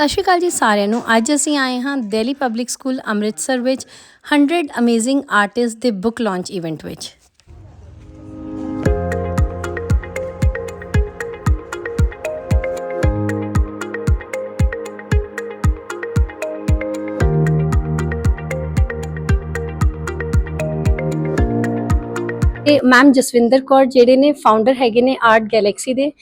ਸਤਿ ਸ਼੍ਰੀ ਅਕਾਲ ਜੀ ਸਾਰਿਆਂ ਨੂੰ। ਅੱਜ ਅਸੀਂ ਆਏ ਹਾਂ ਦਿੱਲੀ ਪਬਲਿਕ ਸਕੂਲ ਅੰਮ੍ਰਿਤਸਰ ਵਿੱਚ 100 ਅਮੇਜ਼ਿੰਗ ਆਰਟਿਸਟ ਦੇ ਬੁੱਕ ਲਾਂਚ ਇਵੈਂਟ ਵਿੱਚ। ਮੈਮ ਜਸਵਿੰਦਰ ਕੌਰ ਜਿਹੜੇ ਨੇ ਫਾਊਂਡਰ ਹੈਗੇ ਨੇ ਆਰਟ ਗੈਲੈਕਸੀ ਦੇ।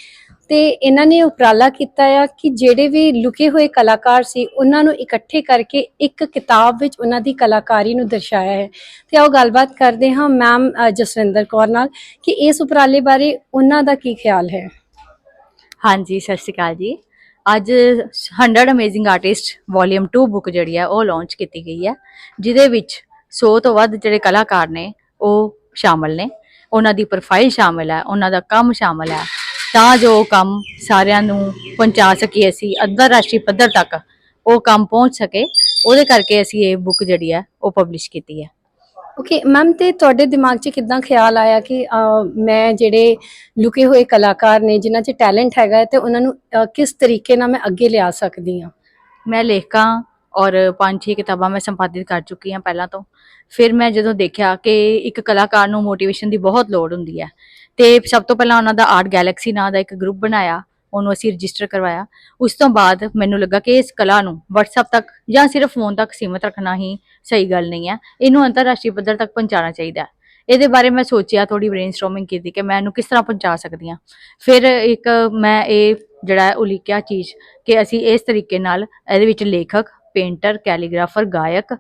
ਤੇ ਇਹਨਾਂ ਨੇ ਉਪਰਾਲਾ ਕੀਤਾ ਆ ਕਿ ਜਿਹੜੇ ਵੀ ਲੁਕੇ ਹੋਏ ਕਲਾਕਾਰ ਸੀ, ਉਹਨਾਂ ਨੂੰ ਇਕੱਠੇ ਕਰਕੇ ਇੱਕ ਕਿਤਾਬ ਵਿੱਚ ਉਹਨਾਂ ਦੀ ਕਲਾਕਾਰੀ ਨੂੰ ਦਰਸਾਇਆ ਹੈ। ਤੇ ਆਓ ਗੱਲਬਾਤ ਕਰਦੇ ਹਾਂ ਮੈਮ ਜਸਵਿੰਦਰ ਕੌਰ ਨਾਲ ਕਿ ਇਸ ਉਪਰਾਲੇ ਬਾਰੇ ਉਹਨਾਂ ਦਾ ਕੀ ਖਿਆਲ ਹੈ। ਹਾਂਜੀ, ਸਤਿ ਸ਼੍ਰੀ ਅਕਾਲ ਜੀ। ਅੱਜ 100 ਅਮੇਜ਼ਿੰਗ ਆਰਟਿਸਟ ਵੋਲੀਅਮ 2 ਬੁੱਕ ਜਿਹੜੀ ਹੈ, ਉਹ ਲਾਂਚ ਕੀਤੀ ਗਈ ਹੈ, ਜਿਹਦੇ ਵਿੱਚ 100 ਤੋਂ ਵੱਧ ਜਿਹੜੇ ਕਲਾਕਾਰ ਨੇ, ਉਹ ਸ਼ਾਮਲ ਨੇ। ਉਹਨਾਂ ਦੀ ਪ੍ਰੋਫਾਈਲ ਸ਼ਾਮਲ ਹੈ, ਉਹਨਾਂ ਦਾ ਕੰਮ ਸ਼ਾਮਲ ਹੈ। ਤਾਂ ਜੋ ਉਹ ਕੰਮ ਸਾਰਿਆਂ ਨੂੰ ਪਹੁੰਚਾ ਸਕੀਏ ਅਸੀਂ ਅੰਤਰਰਾਸ਼ਟਰੀ ਪੱਧਰ ਤੱਕ ਉਹ ਕੰਮ ਪਹੁੰਚ ਸਕੇ ਉਹਦੇ ਕਰਕੇ ਅਸੀਂ ਇਹ ਬੁੱਕ ਜਿਹੜੀ ਹੈ ਉਹ ਪਬਲਿਸ਼ ਕੀਤੀ ਹੈ। ਓਕੇ ਮੈਮ ਤੇ ਤੁਹਾਡੇ ਦਿਮਾਗ 'ਚ ਕਿਦਾਂ ਖਿਆਲ ਆਇਆ ਕਿ ਮੈਂ ਜਿਹੜੇ ਲੁਕੇ ਹੋਏ ਕਲਾਕਾਰ ਨੇ ਜਿਨ੍ਹਾਂ 'ਚ ਟੈਲੈਂਟ ਹੈਗਾ ਤੇ ਉਹਨਾਂ ਨੂੰ ਕਿਸ ਤਰੀਕੇ ਨਾਲ ਮੈਂ ਅੱਗੇ ਲਿਆ ਸਕਦੀ ਹਾਂ? ਮੈਂ ਲੇਖਕਾਂ ਔਰ ਪੰਜ ਛੇ ਕਿਤਾਬਾਂ ਮੈਂ ਸੰਪਾਦਿਤ ਕਰ ਚੁੱਕੀ ਹਾਂ ਪਹਿਲਾਂ ਤੋਂ। ਫਿਰ ਮੈਂ ਜਦੋਂ ਦੇਖਿਆ ਕਿ ਇੱਕ ਕਲਾਕਾਰ ਨੂੰ ਮੋਟੀਵੇਸ਼ਨ ਦੀ ਬਹੁਤ ਲੋੜ ਹੁੰਦੀ ਹੈ ਤੇ ਸਭ ਤੋਂ ਪਹਿਲਾਂ ਉਹਨਾਂ ਦਾ ਆਰਟ ਗੈਲੈਕਸੀ ਨਾਂ ਦਾ ਇੱਕ ਗਰੁੱਪ ਬਣਾਇਆ, ਉਹਨੂੰ ਅਸੀਂ ਰਜਿਸਟਰ ਕਰਵਾਇਆ। ਉਸ ਤੋਂ ਬਾਅਦ ਮੈਨੂੰ ਲੱਗਾ ਕਿ ਇਸ ਕਲਾ ਨੂੰ WhatsApp ਤੱਕ ਜਾਂ ਸਿਰਫ ਫੋਨ ਤੱਕ ਸੀਮਿਤ ਰੱਖਣਾ ਹੀ ਸਹੀ ਗੱਲ ਨਹੀਂ ਹੈ। ਇਹਨੂੰ ਅੰਤਰਰਾਸ਼ਟਰੀ ਪੱਧਰ ਤੱਕ ਪਹੁੰਚਾਉਣਾ ਚਾਹੀਦਾ ਹੈ। ਇਹਦੇ ਬਾਰੇ ਮੈਂ ਸੋਚਿਆ ਥੋੜੀ ਬ੍ਰੇਨਸਟਾਰਮਿੰਗ ਕੀਤੀ ਕਿ ਮੈਂ ਇਹਨੂੰ ਕਿਸ ਤਰ੍ਹਾਂ ਪਹੁੰਚਾ ਸਕਦੀ ਹਾਂ। ਫਿਰ ਇੱਕ ਮੈਂ ਇਹ ਜਿਹੜਾ ਉਲੀਕਿਆ ਚੀਜ਼ ਕਿ ਅਸੀਂ ਇਸ ਤਰੀਕੇ ਨਾਲ ਇਹਦੇ ਵਿੱਚ ਲੇਖਕ ਪੇਂਟਰ ਕੈਲੀਗ੍ਰਾਫਰ ਗਾਇਕ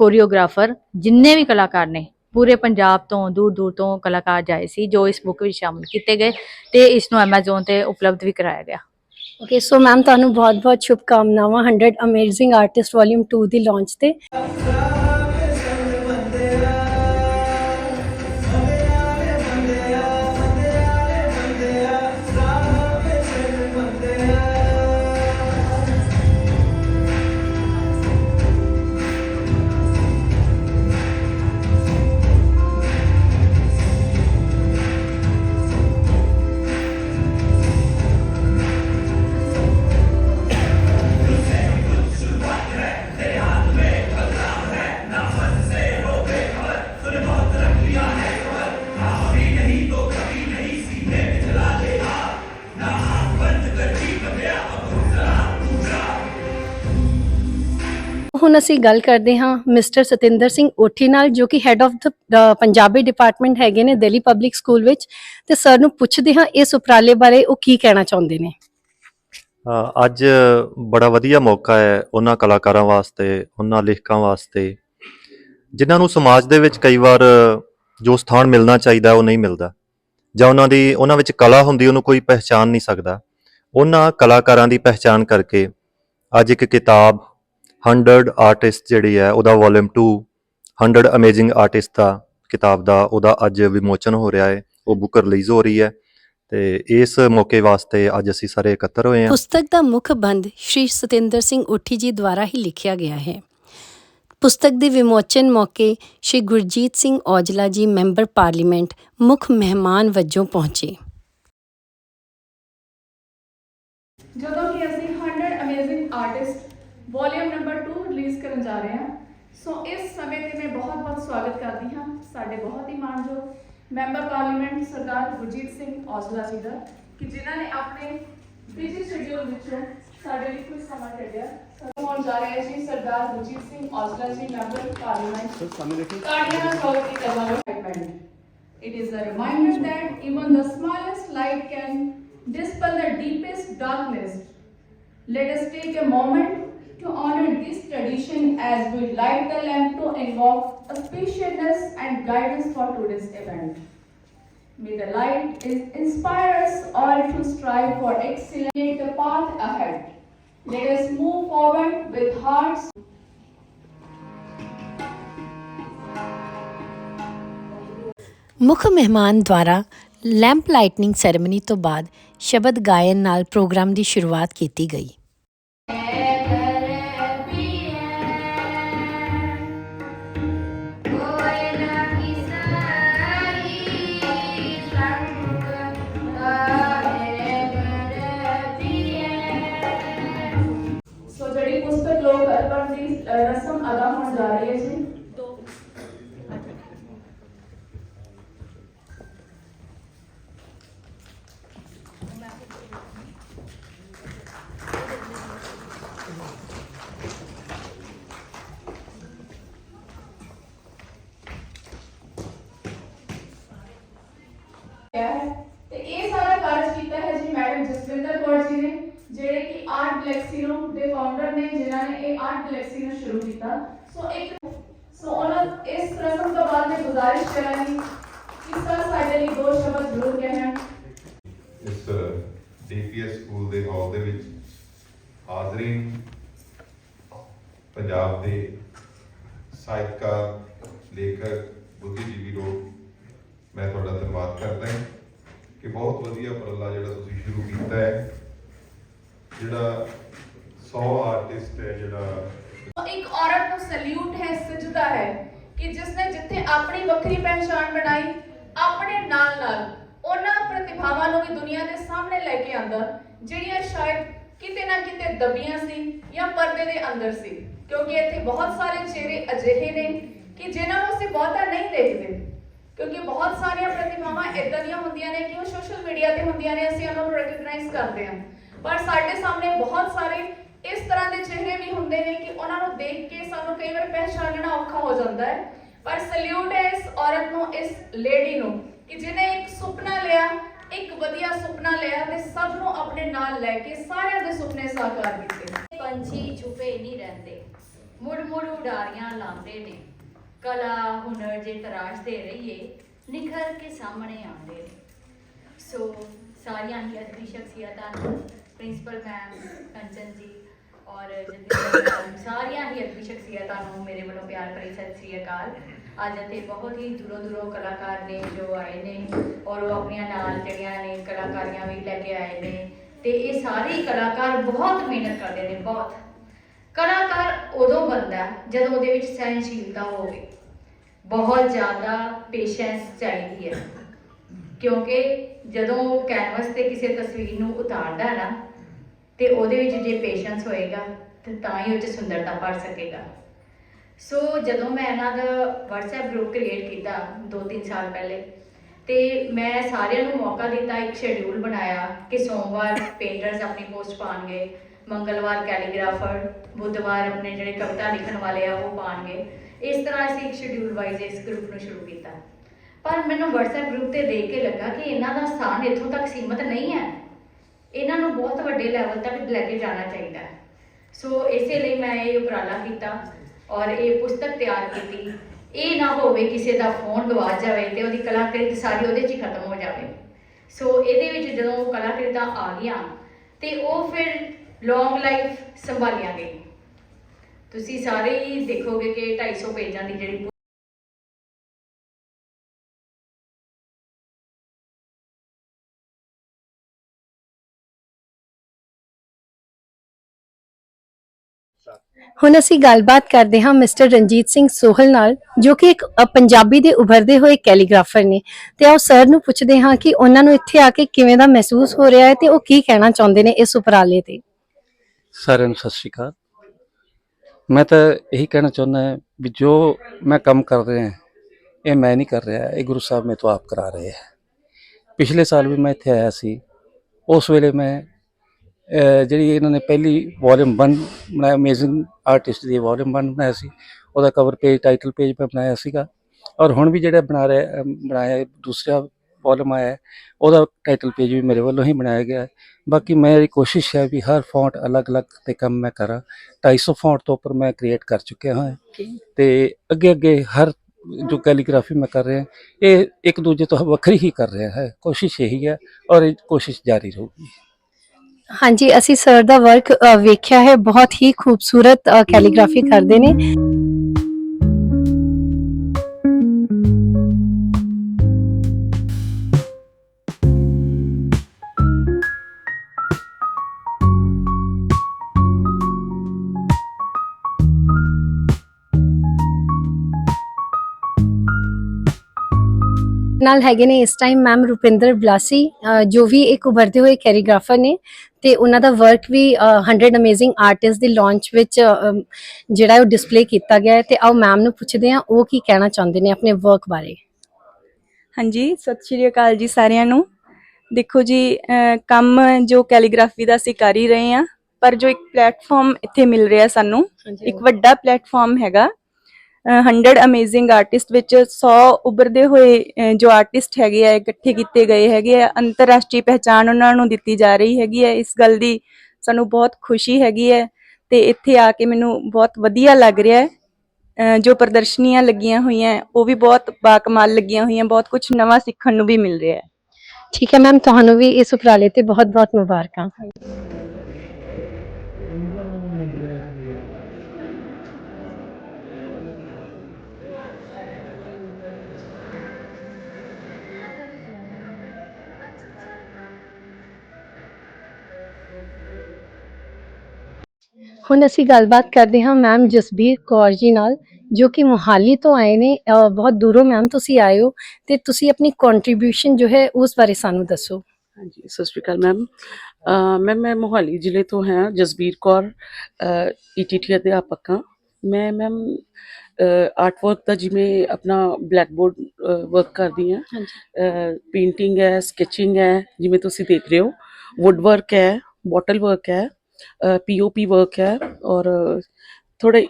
ਕੋਰੀਓਗ੍ਰਾਫਰ ਜਿੰਨੇ ਵੀ ਕਲਾਕਾਰ ਨੇ ਪੂਰੇ ਪੰਜਾਬ ਤੋਂ ਦੂਰ ਦੂਰ ਤੋਂ ਕਲਾਕਾਰ ਜਾਏ ਸੀ, ਜੋ ਇਸ ਬੁੱਕ ਵਿੱਚ ਸ਼ਾਮਲ ਕੀਤੇ ਗਏ ਤੇ ਇਸ ਨੂੰ Amazon ਤੇ ਉਪਲਬਧ ਵੀ ਕਰਾਇਆ ਗਿਆ। ਓਕੇ ਸੋ ਮੈਮ ਤੁਹਾਨੂੰ ਬਹੁਤ-ਬਹੁਤ ਸ਼ੁਭਕਾਮਨਾਵਾਂ। 100 ਅਮੇਜ਼ਿੰਗ ਆਰਟਿਸਟ ਵੋਲਿਊਮ 2 ਦੀ ਲਾਂਚ ਤੇ। ਹੁਣ ਅਸੀਂ ਗੱਲ ਕਰਦੇ ਹਾਂ ਮਿਸਟਰ ਸਤਿੰਦਰ ਸਿੰਘ ਓਠੀ ਨਾਲ, ਜੋ ਕਿ head of the Punjabi department ਹੈਗੇ ਨੇ ਦਿੱਲੀ ਪਬਲਿਕ ਸਕੂਲ ਵਿੱਚ ਤੇ ਸਰ ਨੂੰ ਪੁੱਛਦੇ ਹਾਂ ਇਸ ਉਪਰਾਲੇ ਬਾਰੇ ਉਹ ਕੀ ਕਹਿਣਾ ਚਾਹੁੰਦੇ ਨੇ। ਅੱਜ ਬੜਾ ਵਧੀਆ ਮੌਕਾ ਹੈ ਉਹਨਾਂ ਕਲਾਕਾਰਾਂ ਵਾਸਤੇ, ਉਹਨਾਂ ਲੇਖਕਾਂ ਵਾਸਤੇ, ਜਿਨ੍ਹਾਂ ਨੂੰ ਸਮਾਜ ਦੇ ਵਿੱਚ ਕਈ ਵਾਰ ਜੋ ਸਥਾਨ ਮਿਲਣਾ ਚਾਹੀਦਾ ਉਹ ਨਹੀਂ ਮਿਲਦਾ, ਜਾਂ ਉਹਨਾਂ ਦੀ, ਉਹਨਾਂ ਵਿੱਚ ਕਲਾ ਹੁੰਦੀ ਉਹਨੂੰ ਕੋਈ ਪਹਿਚਾਨ ਨਹੀਂ ਸਕਦਾ। ਉਹਨਾਂ ਕਲਾਕਾਰਾਂ ਦੀ ਪਹਿਚਾਨ ਕਰਕੇ ਅੱਜ ਇੱਕ ਕਿਤਾਬ 100 ਆਰਟਿਸਟ ਜਿਹੜੀ ਹੈ ਉਹਦਾ ਵੋਲਿਊਮ 2 100 ਅਮੇਜ਼ਿੰਗ ਆਰਟਿਸਟ ਦਾ ਕਿਤਾਬ ਦਾ ਉਹਦਾ ਅੱਜ ਵਿਮੋਚਨ ਹੋ ਰਿਹਾ ਹੈ ਉਹ ਬੁੱਕ ਰਿਲੀਜ਼ ਹੋ ਰਹੀ ਹੈ ਤੇ ਇਸ ਮੌਕੇ ਵਾਸਤੇ ਅੱਜ ਅਸੀਂ ਸਾਰੇ ਇਕੱਤਰ ਹੋਏ ਹਾਂ। ਪੁਸਤਕ ਦਾ ਮੁੱਖ ਬੰਦ ਸ਼੍ਰੀ ਸਤਿੰਦਰ ਸਿੰਘ ਓਠੀ ਜੀ ਦੁਆਰਾ ਹੀ ਲਿਖਿਆ ਗਿਆ ਹੈ। ਪੁਸਤਕ ਦੇ ਵਿਮੋਚਨ ਮੌਕੇ ਸ਼੍ਰੀ ਗੁਰਜੀਤ ਸਿੰਘ ਔਜਲਾ ਜੀ ਮੈਂਬਰ ਪਾਰਲੀਮੈਂਟ ਮੁੱਖ ਮਹਿਮਾਨ ਵਜੋਂ ਪਹੁੰਚੇ। ਜਦੋਂ ਕਿ ਅਸੀਂ 100 amazing artist volume number 2 release ਕਰਨ ਜਾ ਰਹੇ ਹਾਂ ਸੋ ਇਸ ਸਮੇਂ ਤੇ ਮੈਂ ਬਹੁਤ-ਬਹੁਤ ਸਵਾਗਤ ਕਰਦੀ ਹਾਂ ਸਾਡੇ ਬਹੁਤ ਹੀ ਮਾਣਯੋਗ ਮੈਂਬਰ ਪਾਰਲੀਮੈਂਟ ਸਰਦਾਰ ਗੁਰਜੀਤ ਸਿੰਘ ਔਜਲਾ ਜੀ ਦਾ ਕਿ ਜਿਨ੍ਹਾਂ ਨੇ ਆਪਣੇ ਬਿਜ਼ੀ ਸ਼ਡਿਊਲ ਵਿੱਚੋਂ ਸਾਡੇ ਲਈ ਕੁਝ ਸਮਾਂ ਕੱਢਿਆ ਸਾਨੂੰ ਹੋਣ ਜਾ ਰਹੇ ਜੀ ਸਰਦਾਰ ਗੁਰਜੀਤ ਸਿੰਘ ਔਜਲਾ ਜੀ ਮੈਂਬਰ ਪਾਰਲੀਮੈਂਟ ਤਾੜੀਆਂ ਨਾਲ ਸਵਾਗਤ ਕੀਤਾ ਜਾਵੇ It is a reminder that even the smallest light can dispel the deepest darkness. Let us take a moment to honor this tradition as we light the lamp to invoke auspiciousness and guidance for today's event. May the light is inspire us all to strive for excellence, the path ahead. Let us move forward with hearts ਮੁੱਖ ਮਹਿਮਾਨ ਦੁਆਰਾ lamp lightning ceremony ਤੋਂ ਬਾਅਦ ਸ਼ਬਦ ਗਾਇਨ ਨਾਲ programme ਦੀ ਸ਼ੁਰੂਆਤ ਕੀਤੀ ਗਈ ਕਿਹਾ ਹੈ ਤੇ ਇਹ ਸਾਰਾ ਕਾਰਜ ਕੀਤਾ ਹੈ ਜੀ ਮੈਡਮ ਜਸਵਿੰਦਰ ਕੌਰ ਜੀ ਨੇ, ਜਿਹੜੇ ਕਿ ਆਰਟ ਗਲੈਕਸੀਨੋ ਦੇ ਫਾਊਂਡਰ ਨੇ, ਜਿਨ੍ਹਾਂ ਨੇ ਇਹ ਆਰਟ ਗਲੈਕਸੀ ਨੂੰ ਸ਼ੁਰੂ ਕੀਤਾ ਸੋ ਇੱਕ ਸੋ ਉਹਨਾਂ ਇਸ ਰਸਮ ਤੋਂ ਬਾਅਦ ਮੈਂ ਗੁਜ਼ਾਰਿਸ਼ ਕਰਾਂਗੀ ਕਿ ਸਰ ਸਾਡੇ ਲਈ ਦੋ ਸ਼ਬਦ ਜ਼ਰੂਰ ਕਹਿਣ ਇਸ ਡੀਪੀਐਸ ਸਕੂਲ ਦੇ ਹਾਲ ਦੇ ਵਿੱਚ ਹਾਜ਼ਰੀਨ ਪੰਜਾਬ ਦੇ ਸਾਹਿਤਕਾਰ, ਲੇਖਕ, ਬੁੱਧੀਜੀਵੀ ਲੋਕ, ਮੈਂ ਤੁਹਾਡਾ ਧੰਨਵਾਦ ਕਰਦਾ ਹਾਂ ਕਿ ਬਹੁਤ ਵਧੀਆ ਉਪਰਾਲਾ ਜਿਹੜਾ ਤੁਸੀਂ ਸ਼ੁਰੂ ਕੀਤਾ ਹੈ, ਜਿਹੜਾ 100 ਆਰਟਿਸਟ ਹੈ, ਜਿਹੜਾ ਇੱਕ ਔਰਤ ਨੂੰ ਸੈਲੂਟ ਹੈ, ਸਜਦਾ ਹੈ ਕਿ ਜਿਸਨੇ ਜਿੱਥੇ ਆਪਣੀ ਵੱਖਰੀ ਪਹਿਚਾਣ ਬਣਾਈ, ਆਪਣੇ ਨਾਲ ਨਾਲ ਉਹਨਾਂ ਪ੍ਰਤਿਭਾਵਾਂ ਨੂੰ ਵੀ ਦੁਨੀਆ ਦੇ ਸਾਹਮਣੇ ਲੈ ਕੇ ਆਂਦਾ ਜਿਹੜੀਆਂ ਸ਼ਾਇਦ ਕਿਤੇ ਨਾ ਕਿਤੇ ਦਬੀਆਂ ਸੀ ਜਾਂ ਪਰਦੇ ਦੇ ਅੰਦਰ ਸੀ, ਕਿਉਂਕਿ ਇੱਥੇ ਬਹੁਤ ਸਾਰੇ ਚਿਹਰੇ ਅਜਿਹੇ ਨੇ ਕਿ ਜਿਨ੍ਹਾਂ ਨੂੰ ਅਸੀਂ ਬਹੁਤਾ ਨਹੀਂ ਦੇਖਦੇ। ਕਿਉਂਕਿ ਬਹੁਤ ਸਾਰੀਆਂ ਪ੍ਰਤਿਭਾਵਾਂ ਇਦਾਂ ਦੀਆਂ ਹੁੰਦੀਆਂ ਨੇ ਕਿ ਉਹ ਸੋਸ਼ਲ ਮੀਡੀਆ ਤੇ ਹੁੰਦੀਆਂ ਨੇ, ਅਸੀਂ ਉਹਨਾਂ ਨੂੰ ਰੈਕਗਨਾਈਜ਼ ਕਰਦੇ ਹਾਂ। ਪਰ ਸਾਡੇ ਸਾਹਮਣੇ ਬਹੁਤ ਸਾਰੇ ਇਸ ਤਰ੍ਹਾਂ ਦੇ ਚਿਹਰੇ ਵੀ ਹੁੰਦੇ ਨੇ ਕਿ ਉਹਨਾਂ ਨੂੰ ਦੇਖ ਕੇ ਸਾਨੂੰ ਕਈ ਵਾਰ ਪਹਿਚਾਨਣਾ ਔਖਾ ਹੋ ਜਾਂਦਾ ਹੈ। ਪਰ ਸਲੂਟ ਹੈ ਇਸ ਔਰਤ ਨੂੰ, ਇਸ ਲੇਡੀ ਨੂੰ ਕਿ ਜਿਹਨੇ ਇੱਕ ਸੁਪਨਾ ਲਿਆ ਇੱਕ ਵਧੀਆ ਸੁਪਨਾ ਲਿਆ ਤੇ ਸਭ ਨੂੰ ਆਪਣੇ ਨਾਲ ਲੈ ਕੇ ਸਾਰਿਆਂ ਦੇ ਸੁਪਨੇ ਸਾਕਾਰ ਕੀਤੇ। ਪੰਛੀ ਛੁਪੇ ਨਹੀਂ ਰਹਿੰਦੇ, ਮੁੜ ਮੁੜ ਉਡਾਰੀਆਂ ਲਾਉਂਦੇ ਨੇ। ਕਲਾ, ਹੁਨਰ ਜੇ ਤਰਾਸ਼ਦੇ ਰਹੀਏ, ਨਿਖਰ ਕੇ ਸਾਹਮਣੇ ਆਉਂਦੇ ਨੇ। ਸੋ ਸਾਰੀਆਂ ਹੀ ਅਦਬੀ ਸ਼ਖਸੀਅਤਾਂ ਨੂੰ ਪ੍ਰਿੰਸੀਪਲ ਮੈਮ, ਕੰਚਨ ਜੀ ਔਰ ਜਤਿੰਦਰ ਸਾਰੀਆਂ ਹੀ ਅਦਬੀ ਸ਼ਖਸੀਅਤਾਂ ਨੂੰ ਮੇਰੇ ਵੱਲੋਂ ਪਿਆਰ ਭਰੀ ਸਤਿ ਸ੍ਰੀ ਅਕਾਲ। ਅੱਜ ਇੱਥੇ ਬਹੁਤ ਹੀ ਦੂਰੋਂ ਦੂਰੋਂ ਕਲਾਕਾਰ ਨੇ ਜੋ ਆਏ ਨੇ ਔਰ ਉਹ ਆਪਣੀਆਂ ਨਾਲ ਜਿਹੜੀਆਂ ਨੇ ਕਲਾਕਾਰੀਆਂ ਵੀ ਲੈ ਕੇ ਆਏ ਨੇ। ਤੇ ਇਹ ਸਾਰੇ ਕਲਾਕਾਰ ਬਹੁਤ ਮਿਹਨਤ ਕਰਦੇ ਨੇ, ਬਹੁਤ। ਕਲਾਕਾਰ ਉਦੋਂ ਬਣਦਾ ਜਦੋਂ ਉਹਦੇ ਵਿੱਚ ਸਹਿਣਸ਼ੀਲਤਾ ਹੋਵੇ, ਬਹੁਤ ਜ਼ਿਆਦਾ ਪੇਸ਼ੈਂਸ ਚਾਹੀਦੀ ਹੈ। ਕਿਉਂਕਿ ਜਦੋਂ ਕੈਨਵਸ ਤੇ ਕਿਸੇ ਤਸਵੀਰ ਨੂੰ ਉਤਾਰਦਾ ਨਾ ਤੇ ਉਹਦੇ ਵਿੱਚ ਜੇ ਪੇਸ਼ੈਂਸ ਹੋਏਗਾ, ਤੇ ਤਾਂ ਹੀ ਉਹ 'ਚ ਸੁੰਦਰਤਾ ਭਰ ਸਕੇਗਾ। ਸੋ ਜਦੋਂ ਮੈਂ ਇਹਨਾਂ ਦਾ WhatsApp ਗਰੁੱਪ ਕ੍ਰੀਏਟ ਕੀਤਾ 2-3 ਸਾਲ ਪਹਿਲੇ, ਤੇ ਮੈਂ ਸਾਰਿਆਂ ਨੂੰ ਮੌਕਾ ਦਿੱਤਾ, ਇੱਕ ਸ਼ੈਡਿਊਲ ਬਣਾਇਆ ਕਿ ਸੋਮਵਾਰ ਪੇਂਟਰਸ ਆਪਣੀ ਪੋਸਟ ਪਾਣਗੇ, ਮੰਗਲਵਾਰ ਕੈਲੀਗ੍ਰਾਫਰ ਬੁੱਧਵਾਰ ਆਪਣੇ ਜਿਹੜੇ ਕਵਿਤਾ ਲਿਖਣ ਵਾਲੇ ਆ, ਉਹ ਪਾਣਗੇ। ਇਸ ਤਰ੍ਹਾਂ ਅਸੀਂ ਇੱਕ ਸ਼ੈਡਿਊਲ ਵਾਈਜ਼ ਇਸ ਗਰੁੱਪ ਨੂੰ ਸ਼ੁਰੂ ਕੀਤਾ। ਪਰ ਮੈਨੂੰ WhatsApp ਗਰੁੱਪ ਤੇ ਦੇਖ ਕੇ ਲੱਗਾ ਕਿ ਇਹਨਾਂ ਦਾ ਸਥਾਨ ਇੱਥੋਂ ਤੱਕ ਸੀਮਤ ਨਹੀਂ ਹੈ। ਇਹਨਾਂ ਨੂੰ ਬਹੁਤ ਵੱਡੇ ਲੈਵਲ ਤੱਕ ਲੈ ਕੇ ਜਾਣਾ ਚਾਹੀਦਾ ਹੈ। ਸੋ ਇਸੇ ਲਈ ਮੈਂ ਇਹ ਉਪਰਾਲਾ ਕੀਤਾ ਔਰ ਇਹ ਪੁਸਤਕ ਤਿਆਰ ਕੀਤੀ। ਇਹ ਨਾ ਹੋਵੇ ਕਿਸੇ ਦਾ ਫੋਨ ਗਵਾ ਜਾਵੇ ਤੇ ਉਹਦੀ ਕਲਾਕ੍ਰਿਤ ਸਾਰੀ ਉਹਦੇ 'ਚ ਹੀ ਖਤਮ ਹੋ ਜਾਵੇ। ਸੋ ਇਹਦੇ ਵਿੱਚ ਜਦੋਂ ਕਲਾਕ੍ਰਿਤਾਂ ਆ ਗਈਆਂ ਤੇ ਉਹ ਫਿਰ ਲੌਂਗ ਲਾਈਫ ਸੰਭਾਲੀਆਂ ਗਈ ਤੁਸੀਂ ਸਾਰੇ ਹੀ ਦੇਖੋਗੇ ਕਿ 250 ਪੇਜਾਂ ਦੀ ਜਿਹੜੀ ਹੁਣ ਅਸੀਂ ਗੱਲਬਾਤ ਕਰਦੇ ਹਾਂ ਮਿਸਟਰ ਰਣਜੀਤ ਸਿੰਘ ਸੋਹਲ ਨਾਲ, ਜੋ ਕਿ ਇੱਕ ਪੰਜਾਬੀ ਦੇ ਉਭਰਦੇ ਹੋਏ ਕੈਲੀਗ੍ਰਾਫਰ ਨੇ। ਤੇ ਆਓ ਸਰ ਨੂੰ ਪੁੱਛਦੇ ਹਾਂ ਕਿ ਉਹਨਾਂ ਨੂੰ ਇੱਥੇ ਆ ਕੇ ਕਿਵੇਂ ਦਾ ਮਹਿਸੂਸ ਹੋ ਰਿਹਾ ਹੈ ਤੇ ਉਹ ਕੀ ਕਹਿਣਾ ਚਾਹੁੰਦੇ ਨੇ ਇਸ ਉਪਰਾਲੇ ਤੇ। ਸਾਰਿਆਂ ਨੂੰ ਸਤਿ ਸ਼੍ਰੀ ਅਕਾਲ। ਮੈਂ ਤਾਂ ਇਹੀ ਕਹਿਣਾ ਚਾਹੁੰਦਾ ਹਾਂ ਵੀ ਜੋ ਮੈਂ ਕੰਮ ਕਰ ਰਿਹਾ ਇਹ ਮੈਂ ਨਹੀਂ ਕਰ ਰਿਹਾ, ਇਹ ਗੁਰੂ ਸਾਹਿਬ ਮੇਰੇ ਤੋਂ ਆਪ ਕਰਾ ਰਹੇ ਹੈ। ਪਿਛਲੇ ਸਾਲ ਵੀ ਮੈਂ ਇੱਥੇ ਆਇਆ ਸੀ, ਉਸ ਵੇਲੇ ਮੈਂ ਜਿਹੜੀ ਇਹਨਾਂ ਨੇ ਪਹਿਲੀ ਵੋਲਿਊਮ 1 ਬਣਾਇਆ ਅਮੇਜ਼ਿੰਗ ਆਰਟਿਸਟ ਦੀ ਵੋਲਿਊਮ 1 ਬਣਾਇਆ ਸੀ ਉਹਦਾ ਕਵਰ ਪੇਜ ਟਾਈਟਲ ਪੇਜ ਮੈਂ ਬਣਾਇਆ ਸੀਗਾ। ਔਰ ਹੁਣ ਵੀ ਜਿਹੜਾ ਬਣਾ ਰਿਹਾ ਬਣਾਇਆ ਦੂਸਰਾ ਵੋਲਿਊਮ ਆਇਆ ਉਹਦਾ ਟਾਈਟਲ ਪੇਜ ਵੀ ਮੇਰੇ ਵੱਲੋਂ ਹੀ ਬਣਾਇਆ ਗਿਆ ਹੈ। ਬਾਕੀ ਮੇਰੀ ਕੋਸ਼ਿਸ਼ ਹੈ ਵੀ ਹਰ ਫੌਂਟ ਅਲੱਗ-ਅਲੱਗ ਤੇ ਕੰਮ ਮੈਂ ਕਰਾਂ। 250 ਫੌਂਟ ਤੋਂ ਉੱਪਰ ਮੈਂ ਕ੍ਰੀਏਟ ਕਰ ਚੁੱਕਿਆ ਹਾਂ। ਤੇ ਅੱਗੇ ਅੱਗੇ ਹਰ ਜੋ ਕੈਲੀਗ੍ਰਾਫੀ ਮੈਂ ਕਰ ਰਿਹਾ ਇਹ ਇੱਕ ਦੂਜੇ ਤੋਂ ਵੱਖਰੀ ਹੀ ਕਰ ਰਿਹਾ ਹੈ। ਕੋਸ਼ਿਸ਼ ਇਹੀ ਹੈ ਔਰ ਇਹ ਕੋਸ਼ਿਸ਼ ਜਾਰੀ ਰਹੂਗੀ। ਹਾਂਜੀ ਅਸੀਂ ਸਰ ਦਾ ਵਰਕ ਵੇਖਿਆ ਹੈ ਬਹੁਤ ਹੀ ਖੂਬਸੂਰਤ ਕੈਲੀਗ੍ਰਾਫੀ ਕਰਦੇ ਨੇ। ਨਾਲ ਹੈਗੇ ਨੇ ਇਸ ਟਾਈਮ ਮੈਮ ਰੁਪਿੰਦਰ ਬਲਾਸੀ ਜੋ ਵੀ ਇੱਕ ਉਭਰਦੇ ਹੋਏ ਕੈਰੀਗ੍ਰਾਫਰ ਨੇ ਤੇ ਉਹਨਾਂ ਦਾ ਵਰਕ ਵੀ ਅ, 100 ਅਮੇਜ਼ਿੰਗ ਆਰਟਿਸਟ ਦੀ ਲਾਂਚ ਵਿੱਚ ਜਿਹੜਾ ਉਹ ਡਿਸਪਲੇ ਕੀਤਾ ਗਿਆ ਹੈ ਤੇ ਆਓ ਮੈਮ ਨੂੰ ਪੁੱਛਦੇ ਹਾਂ ਉਹ ਕੀ ਕਹਿਣਾ ਚਾਹੁੰਦੇ ਨੇ ਆਪਣੇ ਵਰਕ ਬਾਰੇ? ਹਾਂਜੀ ਸਤਿ ਸ਼੍ਰੀ ਅਕਾਲ ਜੀ ਸਾਰਿਆਂ ਨੂੰ। ਦੇਖੋ ਜੀ ਕੰਮ ਜੋ ਕੈਲੀਗ੍ਰਾਫੀ ਦਾ ਅਸੀਂ ਕਰ ਹੀ ਰਹੇ ਹਾਂ ਪਰ ਜੋ ਇੱਕ ਪਲੇਟਫਾਰਮ ਇੱਥੇ ਮਿਲ ਰਿਹਾ ਸਾਨੂੰ ਇੱਕ ਵੱਡਾ ਪਲੇਟਫਾਰਮ ਹੈਗਾ 100 ਅਮੇਜ਼ਿੰਗ ਆਰਟਿਸਟ ਵਿੱਚ 100 ਉੱਭਰਦੇ ਹੋਏ ਜੋ ਆਰਟਿਸਟ ਹੈਗੇ ਆ, ਇਕੱਠੇ ਕੀਤੇ ਗਏ ਹੈਗੇ ਆ, ਅੰਤਰਰਾਸ਼ਟਰੀ ਪਹਿਚਾਣ ਉਹਨਾਂ ਨੂੰ ਦਿੱਤੀ ਜਾ ਰਹੀ ਹੈਗੀ ਹੈ ਇਸ ਗੱਲ ਦੀ ਸਾਨੂੰ ਬਹੁਤ ਖੁਸ਼ੀ ਹੈਗੀ ਹੈ ਤੇ ਇੱਥੇ ਆ ਕੇ ਮੈਨੂੰ ਬਹੁਤ ਵਧੀਆ ਲੱਗ ਰਿਹਾ ਹੈ। ਜੋ ਪ੍ਰਦਰਸ਼ਨੀਆਂ ਲੱਗੀਆਂ ਹੋਈਆਂ, ਉਹ ਵੀ ਬਹੁਤ ਬਾਕਮਾਲ ਲੱਗੀਆਂ ਹੋਈਆਂ, ਬਹੁਤ ਕੁਝ ਨਵਾਂ ਸਿੱਖਣ ਨੂੰ ਵੀ ਮਿਲ ਰਿਹਾ ਹੈ। ਠੀਕ ਹੈ ਮੈਮ, ਤੁਹਾਨੂੰ ਵੀ ਇਸ ਉਪਰਾਲੇ ਤੇ ਬਹੁਤ-ਬਹੁਤ ਮੁਬਾਰਕਾਂ। ਹੁਣ ਅਸੀਂ ਗੱਲਬਾਤ ਕਰਦੇ ਹਾਂ ਮੈਮ ਜਸਬੀਰ ਕੌਰ ਜੀ ਨਾਲ ਜੋ ਕਿ ਮੋਹਾਲੀ ਤੋਂ ਆਏ ਨੇ ਅ, ਬਹੁਤ ਦੂਰੋਂ ਮੈਮ ਤੁਸੀਂ ਆਏ ਹੋ ਤੇ ਤੁਸੀਂ ਆਪਣੀ ਕੰਟਰੀਬਿਊਸ਼ਨ ਜੋ ਹੈ ਉਸ ਬਾਰੇ ਸਾਨੂੰ ਦੱਸੋ। ਹਾਂਜੀ ਸਤਿ ਸ਼੍ਰੀ ਅਕਾਲ ਮੈਮ ਮੈਮ ਮੈਂ ਮੋਹਾਲੀ ਜ਼ਿਲ੍ਹੇ ਤੋਂ ਹਾਂ ਜਸਬੀਰ ਕੌਰ ਈਟੀਟੀ ਅਧਿਆਪਕ ਹਾਂ। ਮੈਂ ਮੈਮ ਆਰਟ ਵਰਕ ਦਾ ਜਿਵੇਂ ਆਪਣਾ ਬਲੈਕ ਬੋਰਡ ਵਰਕ ਕਰਦੀ ਹਾਂ। ਹਾਂਜੀ। ਪੇਂਟਿੰਗ ਹੈ ਸਕੈਚਿੰਗ ਹੈ ਜਿਵੇਂ ਤੁਸੀਂ ਦੇਖ ਰਹੇ ਹੋ। ਵੁੱਡ ਵਰਕ ਹੈ ਬੋਟਲ ਵਰਕ ਹੈ। ਪੀਓਪੀ ਵਰਕ ਹੈ ਔਰ ਥੋੜਾ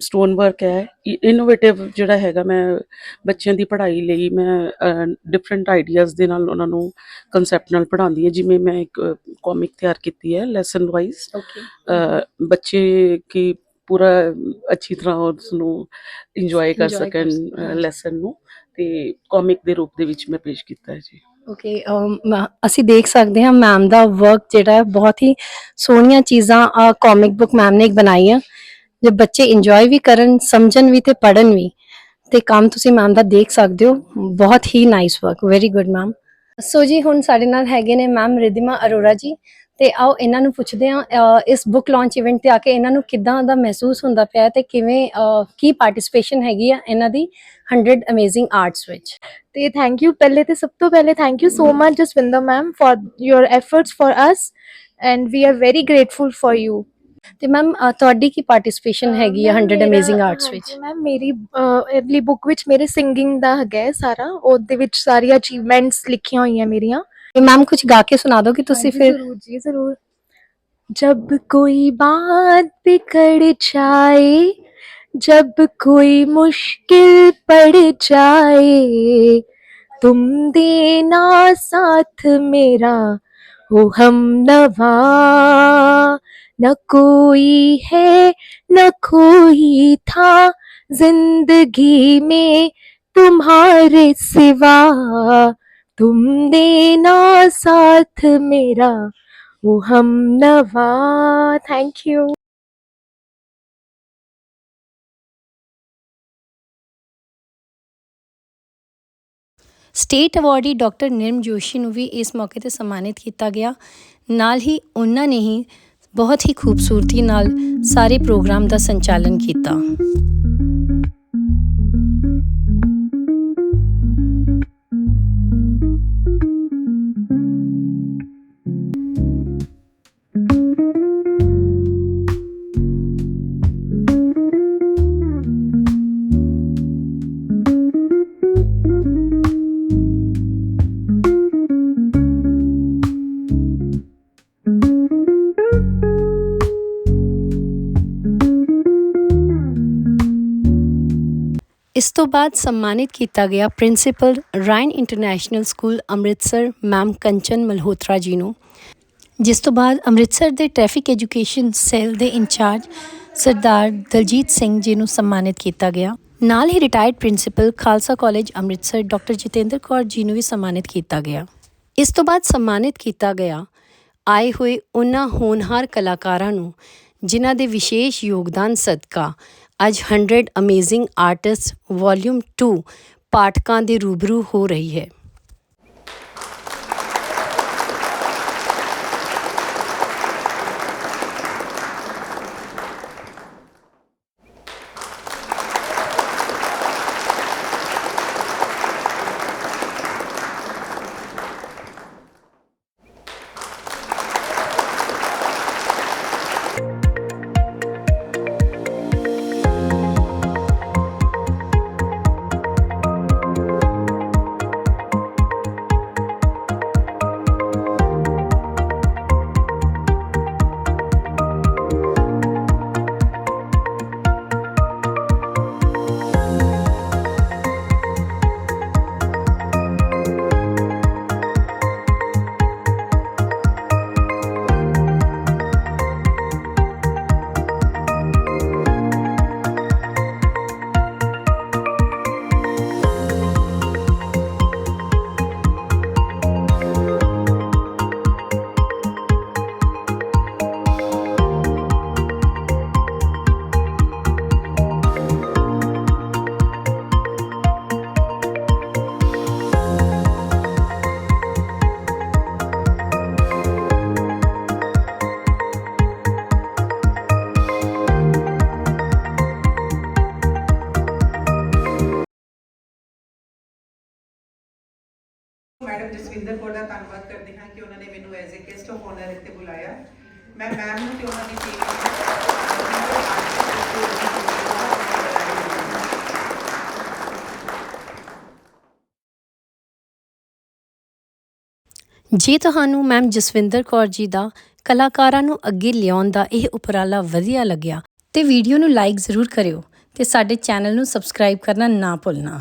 ਸਟੋਨ ਵਰਕ ਹੈ ਇਨੋਵੇਟਿਵ ਜਿਹੜਾ ਹੈਗਾ ਮੈਂ ਬੱਚਿਆਂ ਦੀ ਪੜ੍ਹਾਈ ਲਈ ਮੈਂ ਡਿਫਰੈਂਟ ਆਈਡੀਆਜ਼ ਦੇ ਨਾਲ ਉਹਨਾਂ ਨੂੰ ਕਨਸੈਪਟ ਨਾਲ ਪੜ੍ਹਾਉਂਦੀ ਹਾਂ ਜਿਵੇਂ ਮੈਂ ਇੱਕ ਕਾਮਿਕ ਤਿਆਰ ਕੀਤੀ ਹੈ ਲੈਸਨ ਵਾਈਜ਼ ਓਕੇ ਬੱਚੇ ਕੀ ਪੂਰਾ ਅੱਛੀ ਤਰ੍ਹਾਂ ਉਸ ਨੂੰ ਇੰਜੋਏ ਕਰ ਸਕਣ। ਲੈਸਨ ਨੂੰ ਤੇ ਕਾਮਿਕ ਦੇ ਰੂਪ ਦੇ ਵਿੱਚ ਮੈਂ ਪੇਸ਼ ਕੀਤਾ ਹੈ ਜੀ ਓਕੇ um, ਅਸੀਂ ਦੇਖ ਸਕਦੇ ਹਾਂ ਮੈਮ ਦਾ ਵਰਕ ਜਿਹੜਾ ਹੈ ਬਹੁਤ ਹੀ ਸੋਹਣੀਆਂ ਚੀਜ਼ਾਂ ਕਾਮਿਕ ਬੁੱਕ ਮੈਮ ਨੇ ਇੱਕ ਬਣਾਈ ਆ ਜੇ ਬੱਚੇ ਇੰਜੋਏ ਵੀ ਕਰਨ, ਸਮਝਣ ਵੀ ਤੇ ਪੜਨ ਵੀ, ਤੇ ਕੰਮ ਤੁਸੀਂ ਮੈਮ ਦਾ ਦੇਖ ਸਕਦੇ ਹੋ। ਬਹੁਤ ਹੀ nice work very good ma'am so ਜੀ, ਹੁਣ ਸਾਡੇ ਨਾਲ ਹੈਗੇ ਨੇ ਮੈਮ ਰਿਧਿਮਾ ਅਰੋੜਾ ਜੀ, ਤੇ ਆਓ ਇਹਨਾਂ ਨੂੰ ਪੁੱਛਦੇ ਹਾਂ ਇਸ ਬੁੱਕ ਲਾਂਚ ਇਵੈਂਟ ਤੇ ਆ ਕੇ ਇਹਨਾਂ ਨੂੰ ਕਿੱਦਾਂ ਦਾ ਮਹਿਸੂਸ ਹੁੰਦਾ ਪਿਆ ਹੈ ਤੇ ਕਿਵੇਂ ਕੀ ਪਾਰਟਿਸਿਪੇਸ਼ਨ ਹੈਗੀ ਆ ਇਹਨਾਂ ਦੀ? 100 ਅਮੇਜ਼ਿੰਗ ਆਰਟਸ ਵਿੱਚ। ਤੇ ਥੈਂਕ ਯੂ ਪਹਿਲੇ ਤੇ ਸਭ ਤੋਂ ਪਹਿਲੇ thank you so much Jaswinder ma'am for your efforts for us and we are very grateful for you ਤੇ ਮੈਮ ਤੁਹਾਡੀ ਕੀ ਪਾਰਟਿਸਿਪੇਸ਼ਨ ਹੈਗੀ ਹੈ 100 ਅਮੇਜ਼ਿੰਗ ਆਰਟਸ ਵਿੱਚ? ਮੈਮ ਮੇਰੀ ਅਰਲੀ ਬੁੱਕ ਵਿੱਚ ਮੇਰੇ ਸਿੰਗਿੰਗ ਦਾ ਹੈਗਾ ਸਾਰਾ ਉਹਦੇ ਵਿੱਚ ਸਾਰੀ ਅਚੀਵਮੈਂਟਸ ਲਿਖੀਆਂ ਹੋਈਆਂ ਮੇਰੀਆਂ। ਮੈਮ ਕੁਝ ਗਾ ਕੇ ਸੁਣਾ ਦਿਓ ਕਿ ਤੁਸੀਂ ਫਿਰ ਜ਼ਰੂਰ ਜੀ ਜ਼ਰੂਰ। जब कोई बात बिखर जाए जब कोई मुश्किल पड़ जाए तुम देना साथ मेरा हो हम नवा न कोई है न कोई था जिंदगी में तुम्हारे सिवा तुम देना साथ मेरा वो हम नवा thank you state awardee doctor Nirm Joshi ਨੂੰ ਵੀ ਇਸ ਮੌਕੇ ਤੇ ਸਨਮਾਨਿਤ ਕੀਤਾ ਗਿਆ। ਨਾਲ ਹੀ ਉਹਨਾਂ ਨੇ ਹੀ ਬਹੁਤ ਹੀ ਖੂਬਸੂਰਤੀ ਨਾਲ ਸਾਰੇ ਪ੍ਰੋਗਰਾਮ ਦਾ ਸੰਚਾਲਨ ਕੀਤਾ। ਇਸ ਤੋਂ ਬਾਅਦ ਸਨਮਾਨਿਤ ਕੀਤਾ ਗਿਆ principal Ryan international school Amritsar ma'am Kanchan Malhotra ji ਨੂੰ, ਜਿਸ ਤੋਂ ਬਾਅਦ ਅੰਮ੍ਰਿਤਸਰ ਦੇ ਟ੍ਰੈਫਿਕ ਐਜੂਕੇਸ਼ਨ ਸੈੱਲ ਦੇ ਇੰਚਾਰਜ ਸਰਦਾਰ ਦਲਜੀਤ ਸਿੰਘ ਜੀ ਨੂੰ ਸਨਮਾਨਿਤ ਕੀਤਾ ਗਿਆ। ਨਾਲ ਹੀ retired principal Khalsa college Amritsar doctor Jatinder Kaur ji ਨੂੰ ਵੀ ਸਨਮਾਨਿਤ ਕੀਤਾ ਗਿਆ। ਇਸ ਤੋਂ ਬਾਅਦ ਸਨਮਾਨਿਤ ਕੀਤਾ ਗਿਆ ਆਏ ਹੋਏ ਉਹਨਾਂ ਹੋਣਹਾਰ ਕਲਾਕਾਰਾਂ ਨੂੰ, ਜਿਨ੍ਹਾਂ ਦੇ ਵਿਸ਼ੇਸ਼ ਯੋਗਦਾਨ ਸਦਕਾ ਅੱਜ 100 ਅਮੇਜ਼ਿੰਗ ਆਰਟਿਸਟ ਵੋਲਿਊਮ 2 ਪਾਠਕਾਂ ਦੇ ਰੂਬਰੂ ਹੋ ਰਹੀ ਹੈ। ਮੈਮ ਜਸਵਿੰਦਰ ਕੌਰ ਦਾ ਧੰਨਵਾਦ ਕਰਦੀ ਹਾਂ ਕਿ ਉਹਨਾਂ ਨੇ ਮੈਨੂੰ as a guest of honour ਇੱਥੇ ਬੁਲਾਇਆ। ਮੈਂ ਮੈਮ ਨੂੰ ਤੇ ਉਹਨਾਂ ਦੀ ਟੀਮ ਜੇ ਤੁਹਾਨੂੰ ਮੈਮ ਜਸਵਿੰਦਰ ਕੌਰ ਜੀ ਦਾ ਕਲਾਕਾਰਾਂ ਨੂੰ ਅੱਗੇ ਲਿਆਉਣ ਦਾ ਇਹ ਉਪਰਾਲਾ ਵਧੀਆ ਲੱਗਿਆ, ਤੇ ਵੀਡੀਓ ਨੂੰ ਲਾਈਕ ਜ਼ਰੂਰ ਕਰਿਓ ਤੇ ਸਾਡੇ ਚੈਨਲ ਨੂੰ ਸਬਸਕ੍ਰਾਈਬ ਕਰਨਾ ਨਾ ਭੁੱਲਣਾ।